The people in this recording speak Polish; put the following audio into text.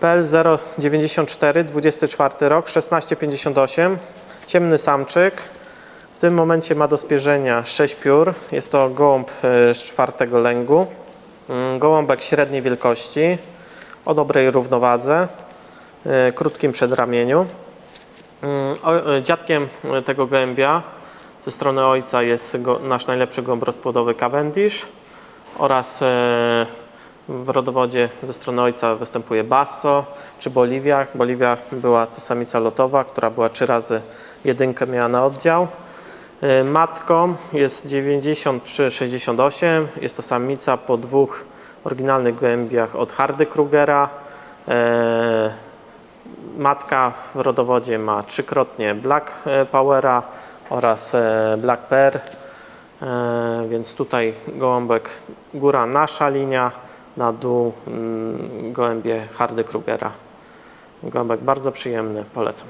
PL 094, 24 rok, 1658. Ciemny samczyk. W tym momencie ma do spierzenia 6 piór. Jest to gołąb e, czwartego lęgu. Mm, Gołąbek średniej wielkości, o dobrej równowadze, e, krótkim przedramieniu. Mm, e, Dziadkiem tego gołębia ze strony ojca jest nasz najlepszy gołąb rozpłodowy Cavendish oraz w rodowodzie ze strony ojca występuje Basso czy Boliwia. Boliwia była to samica lotowa, która była trzy razy jedynkę miała na oddział. E, Matką jest 93-68. Jest to samica po dwóch oryginalnych gołębiach od Hardy Krugera. E, Matka w rodowodzie ma trzykrotnie Black e, Powera oraz Black Pearl, więc tutaj gołąbek góra nasza linia, na dół mm, gołębie Hardy Krugera. Gołąbek bardzo przyjemny, polecam.